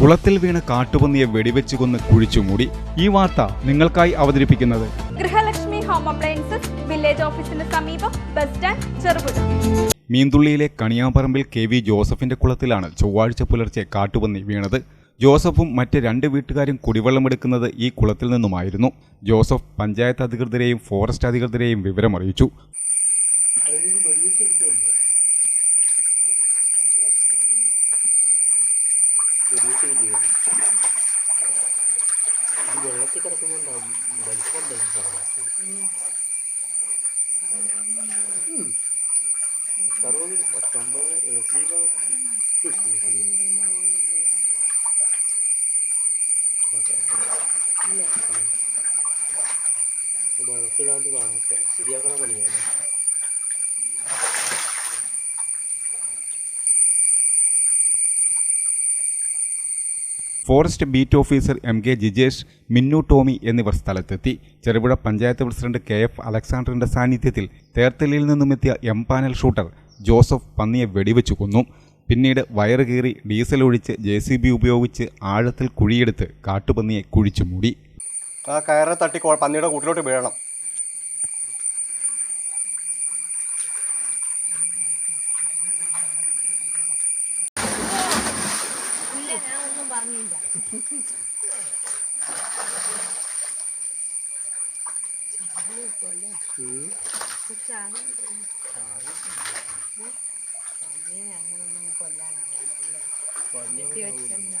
കുളത്തിൽ വീണ് കാട്ടുപന്നിയെ വെടിവെച്ച് കൊന്ന് കുഴിച്ചു മൂടി. ഈ വാർത്ത നിങ്ങൾക്കായി അവതരിപ്പിക്കുന്നത്. ഗൃഹലക്ഷ്മി ഹോം അപ്ലയൻസസ് വില്ലേജ് ഓഫീസിന് സമീപം ബസ് സ്റ്റാൻഡ് ചെറുപുഴ. മീന്തുള്ളിയിലെ കണിയാമ്പറമ്പിൽ കെ വി ജോസഫിന്റെ കുളത്തിലാണ് ചൊവ്വാഴ്ച പുലർച്ചെ കാട്ടുപന്നി വീണത്. ജോസഫും മറ്റ് രണ്ട് വീട്ടുകാരും കുടിവെള്ളമെടുക്കുന്നത് ഈ കുളത്തിൽ നിന്നുമായിരുന്നു. ജോസഫ് പഞ്ചായത്ത് അധികൃതരെയും ഫോറസ്റ്റ് അധികൃതരെയും വിവരമറിയിച്ചു. വെള്ളത്തിൽ കിടക്കുന്നുണ്ടാവും വലിപ്പമുണ്ടാവും സാധനത്തിന് അറുപത് പത്തമ്പത് എഴുപത് വെള്ളത്തിലാണ്ട് കാണാം ശരിയാക്കണ പണിയാണ്. Forest beat officer M K Jijesh Minnu Tomy എന്നിവർ സ്ഥലത്തെത്തി. Cherupuzha panchayat president K F അലക്സാണ്ടറിന്റെ സാന്നിധ്യത്തിൽ തേർത്തലയിൽ നിന്നുമെത്തിയ എം പാനൽ ഷൂട്ടർ ജോസഫ് പന്നിയെ വെടിവെച്ചു കൊന്നു. പിന്നീട് വയറ് കീറി ഡീസൽ ഒഴിച്ച് ജെ സി ബി ഉപയോഗിച്ച് ആഴത്തിൽ കുഴിയെടുത്ത് കാട്ടുപന്നിയെ കുഴിച്ചു മൂടി. ആ കയറെ തട്ടി പന്നിയുടെ കൂട്ടിലോട്ട് വീഴണം. ഞങ്ങളൊന്നും കൊല്ലാനാവില്ല അല്ലേ വെച്ചെന്താ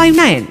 nine